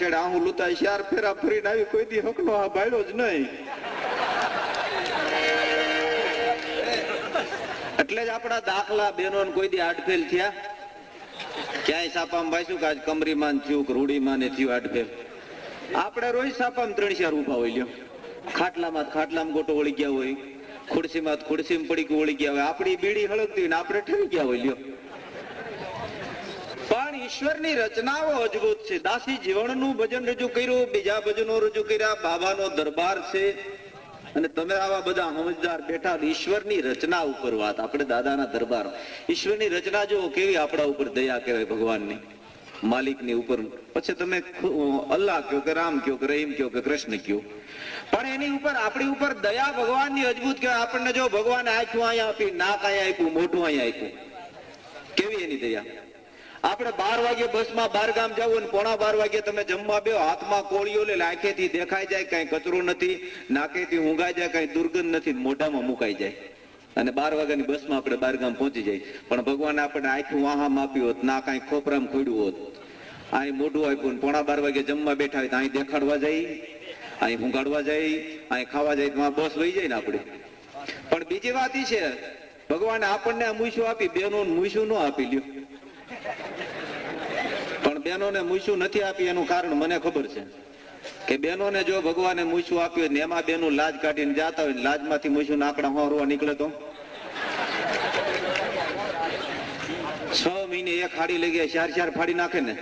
Shade આહું લુતા ચાર ફેરા ફરીને આવી કોઈ દી હકનો આ બાયડો જ નહીં. એટલે જ આપણા દાખલા બેનો કોઈ દી આડફેલ થયા. ક્યાંય સાપામાં ભાઈશું કે આજ કમરીમાં થયું કે રૂડીમાં ને થયું આડફેલ આપણે રોજ સાપામાં ત્રણ ચાર ઊભા હોય લ્યો. ખાટલામાં ખાટલામાં ગોટો વળી ગયા હોય, ખુરશીમાં ખુરશીમાં પડી કે વળી ગયા હોય. આપણી બીડી હળગતી ને આપણે ઠરી ગયા હોય લ્યો. ઈશ્વરની રચનાઓ અજબૂત છે. દાસી જીવનનું ભજન રજૂ કર્યું, બીજા ભજનો રજૂ કર્યા, બાબાનો દરબાર છે. અને તમે આવા બધા સમજદાર બેઠા ઈશ્વરની રચના ઉપર વાત, આપણે દાદાના દરબાર. ઈશ્વરની રચના જો કેવી આપણા ઉપર દયા કહેવાય ભગવાનની. માલિકની ઉપર. પછી તમે અલ્લાહ કયો કે રામ કયો કે રહીમ કયો કે કૃષ્ણ કયો. પણ એની ઉપર, આપણી ઉપર દયા ભગવાનની અજબૂત કહેવાય. આપણને જો ભગવાન આંખ્યું અહીંયા આપી, નાક અહીંયા આપ્યું, મોઢું અહીંયા આપ્યું. કેવી એની દયા? આપણે બાર વાગે બસમાં બાર ગામ જવું અને પોણા બાર વાગે તમે જમવા બે હાથમાં કોળીઓ લે આંખેથી દેખાઈ જાય, કઈ કચરો નથી, નાકેથી ઊંઘાઈ જાય, કઈ દુર્ગંધ નથી, મોઢામાં મુકાઈ જાય. અને બાર વાગ્યાની બસમાં આપણે બાર ગામ પહોંચી જાય પણ ભગવાને આપણે આંખું વાહા આપ્યું હોત, ના કઈ ખોપરામ ખોડ્યું હોત. અહીં મોઢું આપ્યું પોણા બાર વાગે જમવા બેઠા હોય તો અહીં દેખાડવા જાય અહીં ઊંઘાડવા જાય અહીં ખાવા જાય તો બસ વહી જાય ને આપણે. પણ બીજી વાત એ છે, ભગવાને આપણને મૂછું આપી બેનો મૂછું ન આપી લ્યો. બહેનોને મૂછું નથી આપી એનું કારણ મને ખબર છે. કે બહેનોને જો ભગવાને મૂછું આપ્યું હોય ને એમાં બેનું લાજ કાઢીને જાતા હોય લાજમાંથી મૂછું નાકડા હોરવા નીકળે તો? છ મહિને એક હાડી લઈ ગયા, ચાર ચાર ફાડી નાખે ને.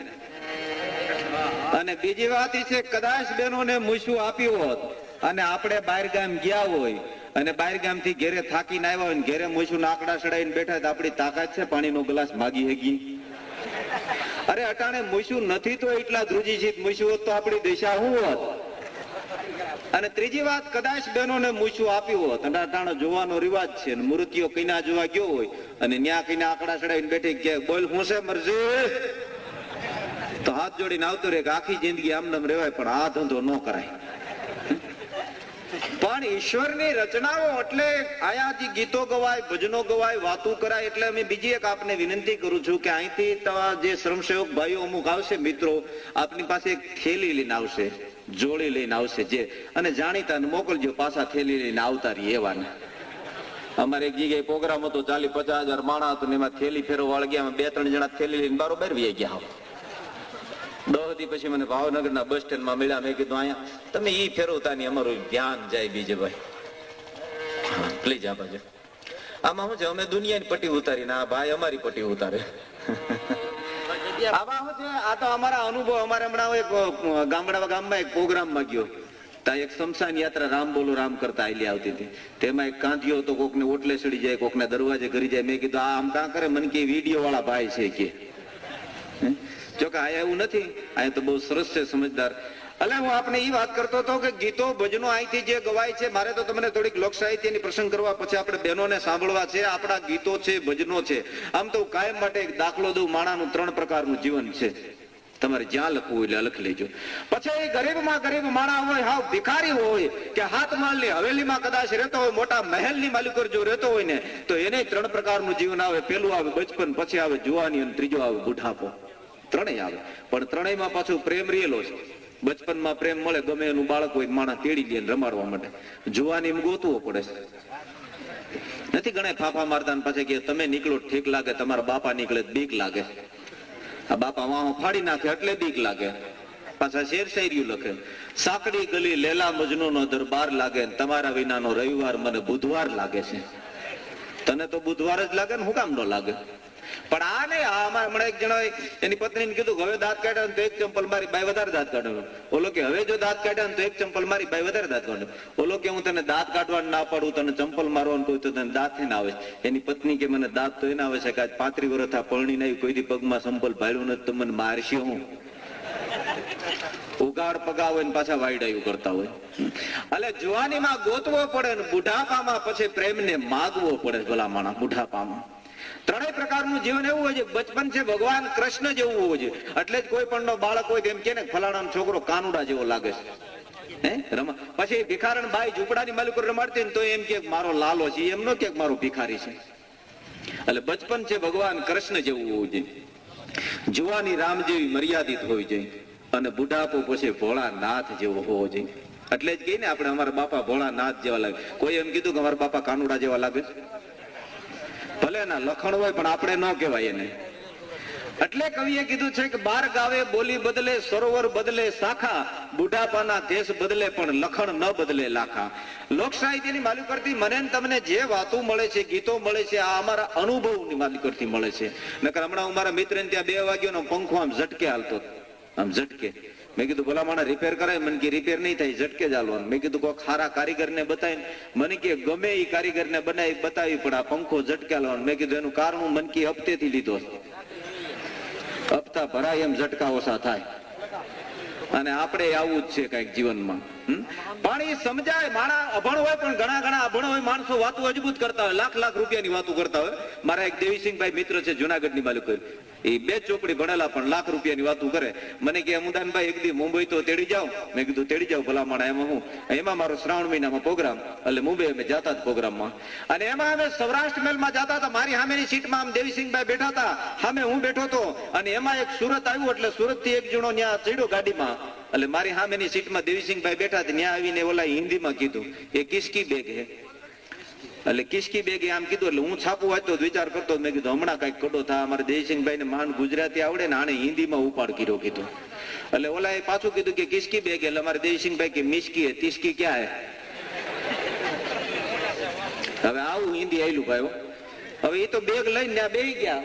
અને બીજી વાત એ છે, કદાચ બેનોને મૂછું આપ્યું હોત અને આપણે બહાર ગામ ગયા હોય અને બહાર ગામથી ઘેરે થાકીને આવ્યા હોય ઘેરે મૂછું નાકડા ચડાવીને બેઠા તો આપણી તાકાત છે, પાણીનો ગ્લાસ માગી હેગી? અરે અટાણે મૂછું નથી તો એટલા ધ્રુજીજીત છે હોત તો આપણી દિશા શું હોત? અને ત્રીજી વાત, કદાચ બહેનોને મૂછું આપ્યું હોત. અને અટાણે જોવાનો રિવાજ છે અને મૂર્તિઓ કઈના જોવા ગયો હોય અને ન્યા કઈના આંકડા ચડાવીને બેઠી કે બોલ, હું છે મરજી? તો હાથ જોડીને આવતો રહે કે આખી જિંદગી આમનામ રહેવાય, પણ આ ધંધો ન કરાય. પણ ઈશ્વરની રચનાઓ એટલે આયાથી ગીતો ગવાય, ભજનો ગવાય, વાતો કરાય એટલે અમે બીજી એક આપને વિનંતી કરું છું કે અહીંથી જે શ્રમસેવક ભાઈઓ અમુક આવશે, મિત્રો, આપની પાસે થેલી લઈને આવશે જોડી લઈને આવશે જે, અને જાણીતા મોકલજો પાછા થેલી લઈને આવતા રહીએ એવાને. અમારે એક જગ્યાએ પ્રોગ્રામ હતો ચાલી પચાસ હજાર માણા હતું એમાં થેલી ફેરો વાળ ગયા બે ત્રણ જણા થેલી લઈને બારોબાર વી ગયા. દસ દી પછી મને ભાવનગરના બસ સ્ટેન્ડમાં મળ્યા. મેં કીધું અહીંયા તમે ઈ ફેરવતા ની અમારું ધ્યાન જાય બીજે ભાઈ. પ્લીઝ આ આમાં શું છે? અમે દુનિયાની પટ્ટી ઉતારી ના ભાઈ અમારી પટ્ટી ઉતારે. આ તો અમારા અનુભવ, અમારે હમણાં એક ગામડા ગામમાં એક પ્રોગ્રામમાં ગયો. ત્યાં એક શમશાન યાત્રા રામ બોલો રામ કરતા આયલી આવતી હતી. તેમાં એક કાંતિયો હતો, કોકને ઓટલે ચડી જાય, કોકને દરવાજે કરી જાય. મેં કીધું આમ કાં કરે? મને કે વીડિયો વાળા ભાઈ છે કે. હે? જો આયા એવું નથી અહીંયા તો બહુ સરસ છે સમજદાર. એટલે હું આપને એ વાત કરતો હતો કે ગીતો ભજનો અહીંથી જે ગવાય છે, મારે તો તમને થોડીક લોક સાહિત્યની પ્રસંગ કરવા પછી આપણે બહેનોને સાંભળવા છે, આપણા ગીતો છે, ભજનો છે. આમ તો કાયમ માટે એક દાખલો દઉં, માણાનું ત્રણ પ્રકારનું જીવન છે. તમારે જ્યાં લખવું હોય એટલે લખી લેજો. પછી એ ગરીબમાં ગરીબ માણા હોય, હાવ ભિખારી હોય, કે હાથ માલની હવેલીમાં કદાચ રહેતો હોય, મોટા મહેલની માલિકો જો રહેતો હોય ને, તો એને ત્રણ પ્રકારનું જીવન આવે. પેલું આવે બચપન, પછી આવે જુવાની અને ત્રીજો આવે બુઢાપો. ત્રણેય આવે. પણ ત્રણેયમાં પાછો પ્રેમ રેલો છે. બચપનમાં પ્રેમ મળે ગમે એનું બાળક હોય માણસ તેડી લે રમાડવા માટે. જોવાની ગોતવો પડે. છે નથી ગણે ફાફા મારતા ને કે તમે નીકળો ઠીક લાગે, તમારા બાપા નીકળે બીક લાગે. આ બાપા વાહો ફાડી નાખે એટલે બીક લાગે. પાછા શેર શાયરીયું લખે, સાંકડી ગલી લેલા મજનુ નો દરબાર લાગે તમારા વિનાનો રવિવાર મને બુધવાર લાગે છે. તને તો બુધવાર જ લાગે ને હું કામ ન લાગે? પણ આ નહીં, આ હમણાં એક જણા એની પત્નીને કીધું હવે દાંત કાઢ્યા તો એક ચંપલ મારી બાઈ વધારે દાંત કાઢ્યો ઓલો કે, હવે જો દાંત કાઢ્યા તો એક ચંપલ મારી બાઈ વધારે દાંત કાઢ્યો ઓલો કે, હું તને દાંત કાઢવાનું ના પાડું, તને ચંપલ મારવાનું કહું તો તને દાંત થઈને આવે. એની પત્ની કે, મને દાંત તો એને આવે છે કે આજ પાંત્રી વર્ષ આ પરણી નહીં કોઈ પગમાં ચંપલ ભાડ્યું નથી, તો મને મારશે હું. ઉગાડ પગા હોય ને પાછા વાયડાયું કરતા હોય. એટલે જુવાનીમાં ગોતવો પડે ને બુઢાપામાં પછી પ્રેમને માગવો પડે ભલા માણસ, બુઢાપામાં. ત્રણેય પ્રકારનું જીવન એવું હોય છે, બચપન છે ભગવાન કૃષ્ણ જેવું હોય છે. એટલે જ કોઈ પણ બાળક હોય તેમ કે ને ફલાણાનો છોકરો કાનુડા જેવો લાગે છે. પછી ભિખારણ બાઈ ઝૂંપડાની માલિકો રમાડતી ને તો એમ કે મારો લાલો છે, એમ નો કે મારો ભિખારી છે. એટલે બચપન છે ભગવાન કૃષ્ણ જેવું હોવું જોઈએ જુવાની રામ જેવી મર્યાદિત હોવી જોઈએ અને બુઢાપો પછી ભોળાનાથ જેવો હોવો જોઈએ એટલે જ કહીને આપણે અમારા બાપા ભોળાનાથ જેવા લાગે. કોઈ એમ કીધું કે અમારા બાપા કાનુડા જેવા લાગે છે? ભલે ના લખણ હોય પણ આપણે ન કહેવાય એને. એટલે કવિએ કીધું છે કે બાર ગાવે બોલી બદલે, સરોવર બદલે શાખા, બુઢાપાના કેસ બદલે પણ લખણ ન બદલે લાખા. લોક સાહિત્યની માલિક કરતી મને તમને જે વાતો મળે છે, ગીતો મળે છે, આ અમારા અનુભવની માલિક કરતી મળે છે. નકર હમણાં હું મારા મિત્રને ત્યાં બે વાગ્યાનો પંખો આમ ઝટકે હાલતો. આમ ઝટકે. મેં કીધું ભલા માણે રિપેર કરાય. મને કે રિપેર નહીં થાય, ઝટકે જ મેં કીધું કોઈ ખારા કારીગરને બતાવીને. મને કે, ગમે એ કારીગરને બનાવી, બતાવી, પણ આ પંખો ઝટકે હાલવાનું. મેં કીધું, એનું કારણ હું મનકી હપ્તેથી લીધો હપ્તા ભરાય એમ ઝટકા ઓછા થાય. અને આપણે આવું જ છે કંઈક જીવનમાં? પણ સમજાય, માણા અભણ હોય, પણ ઘણા ઘણા અભણ હોય, માણસો વાતો અજબૂત કરતા હોય, લાખ લાખ રૂપિયાની વાતો કરતા હોય. મારા એક દેવીસિંહભાઈ મિત્ર છે, જુનાગઢની માલિક એ બે ચોપડી ભણેલા પણ લાખ રૂપિયાની વાતો કરે. મને કે અમુદાનભાઈ, એક દી મુંબઈ તો તેડી જાઓ. મેં કીધું, તેડી જાઓ ભલા માણા એમાં હું. એમાં મારો શ્રાવણ મહિનામાં પ્રોગ્રામ, એટલે મુંબઈ અમે જતા જ પ્રોગ્રામમાં. અને એમાં અમે સૌરાષ્ટ્ર મેલમાં જતા હતા, મારી સામેની સીટમાં આમ દેવીસિંહભાઈ બેઠા હતા, સામે હું બેઠો હતો. અને એમાં એક સુરત આવ્યું, એટલે સુરતથી એક જણો ત્યાં ચડ્યો ગાડીમાં. એટલે મારી સામેની સીટમાં દેવીસિંહભાઈ બેઠા ત્યાં આવીને ઓલા હિન્દીમાં કીધું એ કિસકી બેગ હે. એટલે કિસકી બેગ આમ કીધું, એટલે હું છાપું વાંચતો વિચાર કરતો મેં કીધું, હમણાં કંઈક કડો થા, અમારે દેવીસિંહભાઈ ને માન ગુજરાતી આવડે ને આને હિન્દીમાં ઉપાડ કર્યો, કીધું. એટલે ઓલા એ પાછું કીધું કે કિસકી બેગ, એટલે અમારે દેવીસિંહભાઈ કે મિસકી હે, તિસકી ક્યાં હે? હવે આવું હિન્દી આયલું ભાઈ હવે એ તો બેગ લઈને ત્યાં બેહી ગયા.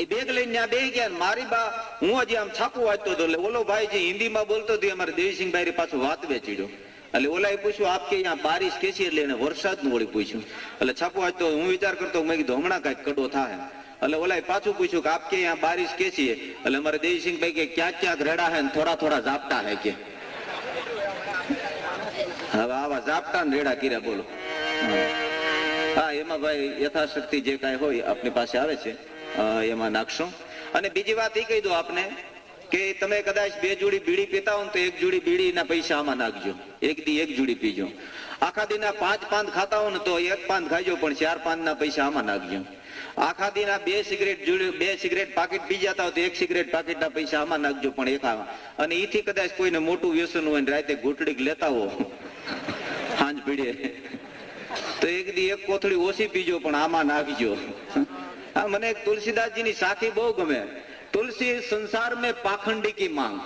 એ બેગ લઈને ત્યાં બે ગયા મારી બા, હું હજી આમ છાપું વાંચતો હતો એટલે ઓલો ભાઈ જે હિન્દીમાં બોલતો હતો અમારે દેવીસિંહભાઈ પાછું વાત વેચીડ્યો એટલે ઓલાએ પૂછ્યું, આપ કે અહીંયા બારિશ છે? એટલે એને વરસાદનું વળી પૂછ્યું. એટલે છાપું વાંચતો હું વિચાર કરતો મેં કીધું, હમણાં કાંઈક કડો થાય એટલે ઓલાએ પાછું પૂછ્યું કે, આપ કે અહીંયા બારિશ કે છે? એટલે અમારે દેવીસિંહભાઈ કે, ક્યાંક ક્યાંક રેડા હે થોડા થોડા ઝાપટા હે કે. હવે આવા ઝાપટા ને રેડા કર્યા બોલો. હા એમાં ભાઈ યથાશક્તિ જે કાંઈ હોય આપની પાસે આવે છે. એમાં નાખશો. અને બીજી વાત એ કહી દો આપને કે તમે કદાચ બે જોડી બીડી પીતા હો તો એક જોડી બીડીના પૈસા આમાં નાખજો. એક દી એક જોડી પીજો. આખા દીના પાંચ પાન ખાતા હો ને તો એક પાંચ ખાજો, પણ ચાર પાનના પૈસા આમાં નાખજો. આખા દીના બે સિગરેટ જોડી, બે સિગરેટ પાકીટ પી હોય તો એક સિગરેટ પાકીટના પૈસા આમાં નાખજો, પણ એક આવા અને એથી કદાચ કોઈને મોટું વ્યસન હોય ને રાતે ઘૂંટડીક લેતા હો. સાંજ પીડે. તો એક દી એક કોથળી ઓછી પીજો, પણ આમાં નાખજો. મને તુલસીદાસજી સાખી બહુ ગમે. તુલસી સંસાર મેં પાખંડી કી માંગ.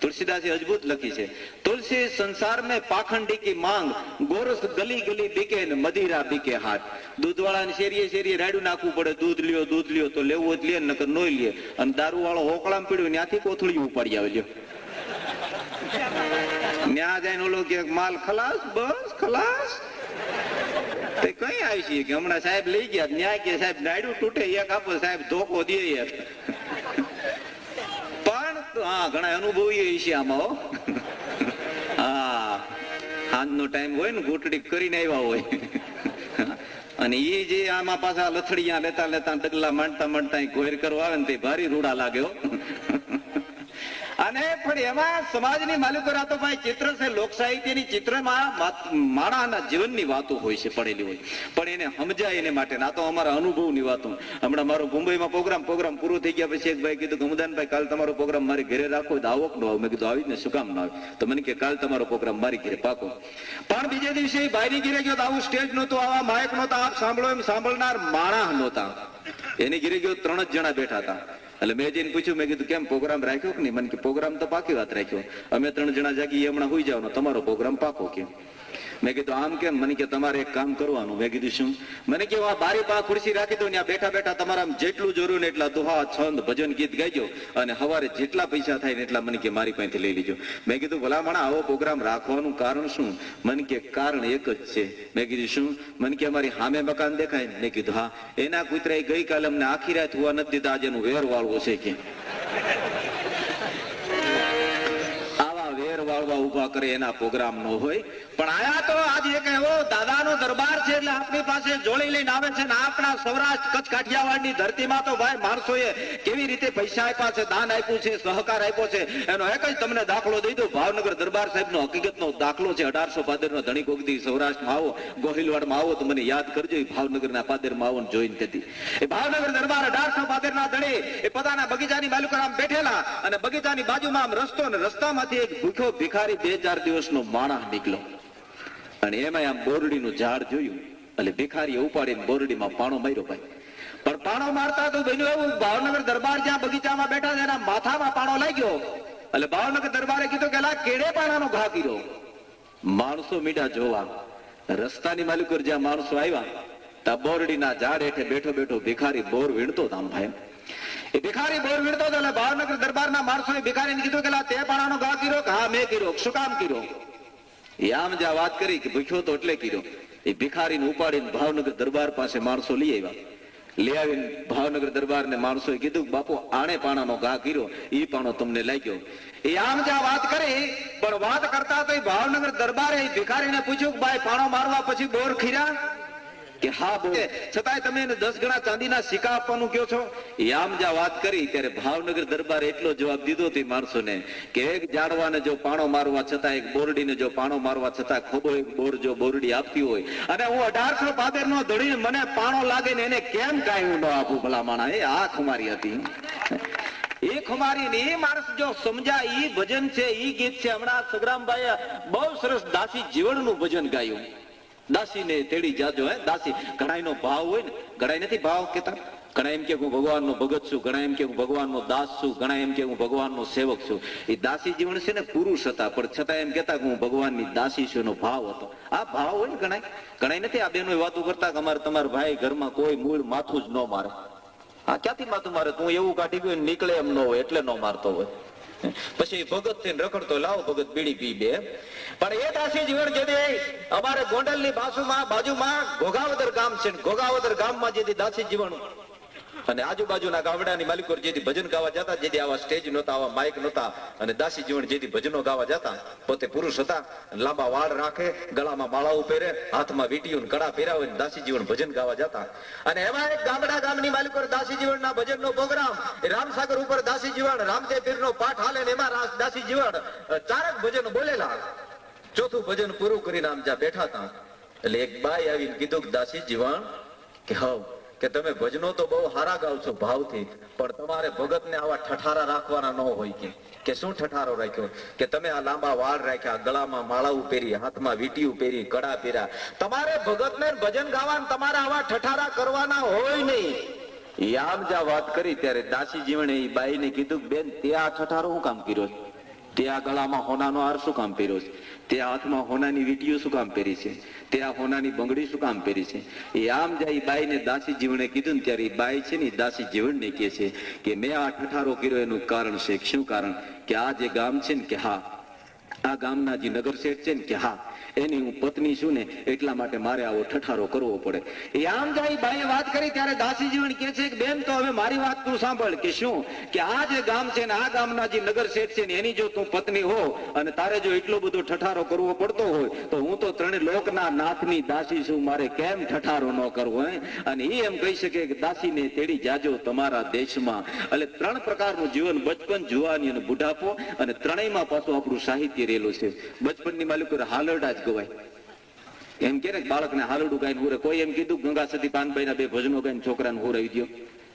તુલસીદાસે અદભુત લખી છે. તુલસી સંસાર મેં પાખંડી કી માંગ. ગોરસ ગલી ગલી બીકે ને મદીરા બીકે હાથ. દૂધવાળાને શેરીએ શેરીએ રાડું નાખવું પડે. દૂધ લ્યો દૂધ લ્યો, તો લેવું જ લે, નકર નોઈ લે. અને દારૂ વાળો હોકળામ પીડ્યો ત્યાંથી કોથળી ઉપાડી આવે લ્યો ત્યાં જઈને ઓલો કે માલ ખલાસ, બસ ખલાસ. કઈ આવી કે હમણાં સાહેબ લઈ ગયા, ન્યાય કે સાહેબ નાયડું તૂટે, એક આપો સાહેબ ધોકો દે પણ હા, ઘણા અનુભવી છે આમાં, હો. સાંજનો ટાઈમ હોય ને, ઘૂંટડી કરીને આવ્યા હોય. અને એ જે આમાં પાછા લથડિયા લેતા લેતા ડગલા માંડતા માંડતા ઘોર કરવા આવે ને તે ભારી રૂડા લાગે, હો. અને પણ એમાં સમાજની માલિકો તો ભાઈ ચિત્ર છે લોક સાહિત્યની ચિત્રમાં માણાના જીવનની વાતો હોય છે, પડેલી હોય. પણ એને સમજાય એને માટે, ના તો અમારા અનુભવની વાતો. હમણાં મારો મુંબઈમાં પ્રોગ્રામ પ્રોગ્રામ પૂરો થઈ ગયા પછી એક ભાઈ કીધું કે હમદાનભાઈ કાલ તમારો પ્રોગ્રામ મારી ઘરે રાખો તો આવક ન આવે. મેં કીધું આવીને શું કામ ના આવે? તો મને કે, કાલ તમારો પ્રોગ્રામ મારી ઘરે પાકો. પણ બીજે દિવસે ભાઈની ઘરે ગયો તો આવું સ્ટેજ નહોતું, આવા માયક નહોતા, આપ સાંભળો એમ સાંભળનાર માણસ નહોતા. એની ઘરે ગયો ત્રણ જ જણા બેઠા હતા. એટલે મેં જઈને પૂછ્યું, મેં કીધું, કેમ પ્રોગ્રામ રાખ્યો કે નહીં? મને કે પ્રોગ્રામ તો પાકી વાત રાખ્યો. અમે ત્રણ જણા જાગી હમણાં હોઈ જાવ તમારો પ્રોગ્રામ પાકો કેમ મેં કીધું, આમ કેમ? મને કે તમારે એક કામ કરવાનું. મેં કીધું, શું? મને કે, આ બારી પા ખુરશી રાખી દો ત્યાં બેઠા બેઠા તમારા જેટલું જરૂર ને એટલા દોહા, છંદ, ભજન, ગીત ગાઈજો અને સવારે જેટલા પૈસા થાય ને એટલા મને કે મારી પાસેથી લઈ લીજો. મેં કીધું, ભલામણા, આવો પ્રોગ્રામ રાખવાનું કારણ શું? મને કે, કારણ એક જ છે. મેં કીધું, શું? મને કે, અમારી સામે મકાન દેખાય મેં કીધું, હા. એના કૂતરાએ ગઈકાલે અમને આખી રાત હોવા નથી દીધા, આજે એનું વેર વાળવો છે કે. ઉપર ઊભા કરે એના પ્રોગ્રામ નો હોય. પણ આયા તો આજે એક એવો દાદાનો દરબાર છે એટલે આપણી પાસે જોડી લઈને આવે છે ને આપણા સૌરાષ્ટ્ર કચ્છ કાઠિયાવાડની ધરતીમાં તો ભાઈ માણસોએ કેવી રીતે પૈસા આપ્યા છે, દાન આપ્યું છે, સહકાર આપ્યો છે, એનો એક જ તમને દાખલો દઈ દઉં. ભાવનગર દરબાર સાહેબનો હકીકતનો દાખલો છે, અઢારસો પાદરનો ધણી કોકદી સૌરાષ્ટ્રમાં આવો, ગોહિલવાડમાં આવો, તો મને યાદ કરજો ભાવનગરના પાદરમાં આવો ને જોઈને તેથી એ ભાવનગર દરબાર અઢારસો પાદરના ધણી, એ પોતાના બગીચાની આમ બેઠેલા અને બગીચાની બાજુમાં આમ રસ્તો અને રસ્તામાંથી એક ભૂખ્યો ભિખારી બે ચાર દિવસનો માણસ નીકળ્યો. અને એમાં આમ બોરડીનું ઝાડ જોયું. એટલે ભિખારીએ ઉપાડીને બોરડીમાં પાણો માર્યો ભાઈ. પણ પાણો મારતા તો બન્યું એવું, ભાવનગર દરબાર જ્યાં બગીચામાં બેઠા છે, એના માથામાં પાણો લાગ્યો. એટલે ભાવનગર દરબારે કીધું કે કેડે પાણાનો ઘા કર્યો. માણસો મીઠા જોવા. રસ્તાની માલિકર જ્યાં માણસો આવ્યા, ત્યાં બોરડીના ઝાડ હેઠે બેઠો બેઠો ભિખારી બોર વીણતો તામ ભાઈ. ભિખારી બોર વીણતો હતો એટલે ભાવનગર દરબારના માણસોએ ભિખારીને કીધું કે તે પાણાનો ઘા કર્યો હા, મેં કર્યો. શું કામ કર્યો? એ આમ જ્યાં વાત કરી કે ભૂખ્યો તો એટલે કર્યો. એ ભિખારીને ઉપાડીને ભાવનગર દરબાર પાસે માણસો લઈ આવ્યા. લઈ આવીને ભાવનગર દરબારને માણસોએ કીધું બાપુ, આણે પાણાનો ઘા કર્યો. એ પાણો તમને લાગ્યો. એ આમ જ્યાં વાત કરી, પણ વાત કરતા તો ભાવનગર દરબારે ભિખારીને પૂછ્યું ભાઈ પાણો મારવા પછી બોર ખીરા? કે હા બોલે, છતાંય તમે એને દસ ગણા ચાંદીના સિક્કા આપવાનું કયો છો? એ આમ જ્યાં વાત કરી ત્યારે ભાવનગર દરબારે એટલો જવાબ દીધો તે માણસોને કે એક જાડવાને જો પાણો મારવા છતાં, એક બોરડીને જો પાણો મારવા છતાં ખોબો એક બોર જો બોરડી આપતી હોય. અને હું અઢારસો પાદર નો ધડીને મને પાણો લાગે ને એને કેમ કાંઈ હું ન આપું ભલા માણા? એ આ ખુમારી હતી. એ ખુમારી ને એ માણસ જો સમજાય એ ભજન છે એ ગીત છે. હમણાં સગરામભાઈ બહુ સરસ દાસી જીવનનું ભજન ગાયું. દાસીને તેડી જાજો, હે? દાસી, ઘણાયનો ભાવ હોય ને, ઘણાય નથી ભાવ કેતા? ઘણા એમ કે હું ભગવાનનો ભગત છું ઘણા એમ કે હું ભગવાનનો દાસ છું ઘણા એમ કે હું ભગવાનનો સેવક છું. એ દાસી જીવન છે ને પુરુષ હતા, પણ છતાં એમ કેતા કે હું ભગવાનની દાસી છું એનો ભાવ હતો. આ ભાવ હોય ને ઘણા ઘણા નથી આ બેનો વાતો કરતા કે અમારે તમારા ભાઈ ઘરમાં કોઈ મૂળ માથું જ ન મારે. આ ક્યાંથી માથું મારે? તું એવું કાઢી ગયું નીકળે એમ ન હોય, એટલે ન મારતો હોય. પછી ભગત થઈને રખડતો લાવો, ભગત બીડી પી બે. પણ એ દાસી જીવન જે અમારે ગોંડલની બાજુમાં બાજુમાં ઘોઘાવદર ગામ છે ઘોઘાવદર ગામમાં જે દાસી જીવન અને આજુબાજુના ગામડાની માલિકોર જેથી ભજન ગાવા જતા, જેથી આવા સ્ટેજ નહોતા, આવા માઇક નહોતા, અને દાસી જીવન જેથી ભજનો ગાવા જતા, પોતે પુરુષ હતા લાંબા વાળ રાખે, ગળામાં માળાઓ પહેરે, હાથમાં વીટીઓ કડા પહેરાવે ને દાસી જીવન ભજન ગાવા જતા. અને એમાં એક ગામડા ગામની માલિકોર દાસી જીવનના ભજનનો પ્રોગ્રામ રામસાગર ઉપર દાસી જીવન રામદેવ પીરનો પાઠ હાલે એમાં દાસી જીવન ચારક ભજન બોલેલા. ચોથું ભજન પૂરું કરીને આમ જ્યાં બેઠા હતા. એટલે એક બાઈ આવીને કીધું કે દાસી જીવન કે હવ. કે તમે ભજનો તો બહુ હારા ગાવ છો ભાવથી, પણ તમારે ભગતને આવા ઠઠારા રાખવાના ન હોય કે. કે શું ઠઠારો રાખ્યો? કે તમે આ લાંબા વાળ રાખ્યા ગળામાં માળાઓ પહેરી, હાથમાં વીટીઓ પહેરી, કડા પહેર્યા. તમારે ભગતને ભજન ગાવાના તમારે આવા ઠઠારા કરવાના હોય નહીં. આમ જ્યાં વાત કરી ત્યારે દાસી જીવણે એ બાઈને કીધું બેન, તે આ ઠઠારો હું કામ કર્યો? તે આ ગળામાં હોનાનો હાર શું કામ પહેર્યો છે? તે હાથમાં હોનાની વીટીઓ શું કામ પહેરી છે? તે આ હોનાની બંગડી શું કામ પહેરી છે? એ આમ જાય બાઈને દાસી જીવણે કીધું ને ત્યારે એ બાઈ છે ને દાસી જીવણને કહે છે કે મેં આ ઠઠારો કર્યો એનું કારણ છે. શું કારણ? કે આ જે ગામ છે ને કે હા, આ ગામના જે નગર શેઠ છે ને કે હા એની હું પત્ની છું ને, એટલા માટે મારે આવો ઠઠારો કરવો પડે. એ આમ જાય બાઈએ વાત કરી ત્યારે દાસીજીવન કે છે કે, બેન, તો હવે મારી વાત તું સાંભળ કે શું? કે આ જે ગામ છે ને, આ ગામના જે નગર શેઠ છે ને, એની જો તું પત્ની હો અને તારે જો એટલો બધો ઠઠારો કરવો પડતો હોય, તો હું તો ત્રણે લોકના નાથની દાસી છું, મારે કેમ ઠઠારો ન કરવો, હે? અને એ એમ કહી શકે કે, દાસીને તેડી જાજો તમારા દેશમાં. એટલે ત્રણ પ્રકારનું જીવન બચપન જુવાની અને બુઢાપો, અને ત્રણેયમાં પાછું આપણું સાહિત્ય રહેલું છે. બચપનની માલિકો હાલરડા ગવાય. એમ કે બાળકને હાલડું ગાઈને હુરે, કોઈ એમ કીધું ગંગા સતી પાનભાઈ બે ભજનો ગાઈને છોકરાને હુરાવી દો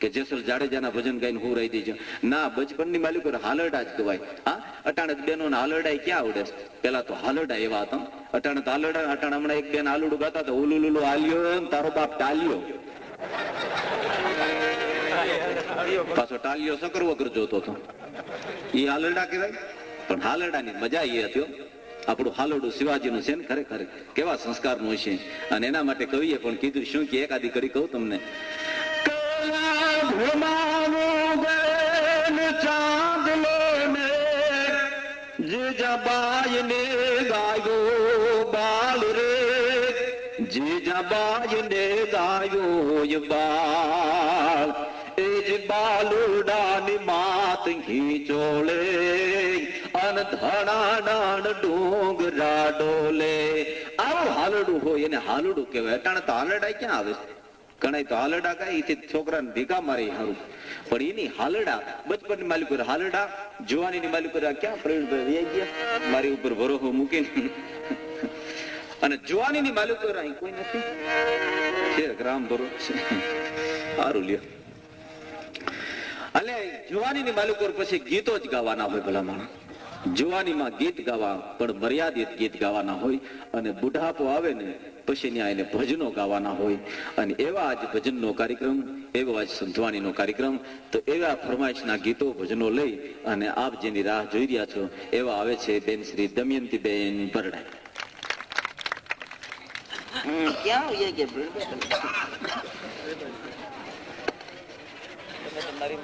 કે જેસલ જાડેજાના ભજન ગાઈને હુરાઈ દેજો. ના, બચપનની માલિકો હાલરડા જ ગવાય. હા? અટાણે બેનો હાલરડા ક્યાં આવડે? પેલા તો હાલરડા એવા હતા. અટાણે તો હાલરડા, અટાણે હમણાં એક બેન હાલરડું ગાતા તો ઉલુ લુલુ આલ્યો તારો બાપ ટાલ્યો. પાછો ટાલ્યો, સકરવો જોતો હતો એ હાલરડા કહેવાય. પણ હાલરડાની મજા એ હતી. આપણું હાલોડું શિવાજીનું છે ને ખરેખર કેવા સંસ્કારનું છે? અને એના માટે કવિએ પણ કીધું શું કે એકાદી કરી કહું તમને. જીજાબાઈ ને ગાયો બાલ રે. જીજાબાઈ ને ગાયો બાલ એ જ બાલુડાની માત ઘી ચોળે ભીખા મારે ઉપર ભરોસો મૂકીને. અને જુવાની ની માલિકો અહીં કોઈ નથી? છે, ગ્રામ ભરોસે. સારું લ્યો. એટલે જુવાની ની માલિકો પછી ગીતો જ ગાવાના હોય ભલા માણસ. જુવાનીમાં ગીત ગાવા પણ મર્યાદિત ગીત ગાવાના હોય અને બુઢાપો આવે ને પછી ત્યાં એને ભજનો ગાવાના હોય. અને એવા આજ ભજનનો કાર્યક્રમ એવો આજ સંધવાણીનો કાર્યક્રમ તો એવા ફરમાઈશના ગીતો ભજનો લઈ અને આપ જેની રાહ જોઈ રહ્યા છો એવા આવે છે બેન શ્રી દમયંતી બેન પરડા ક્યાં કે તમારી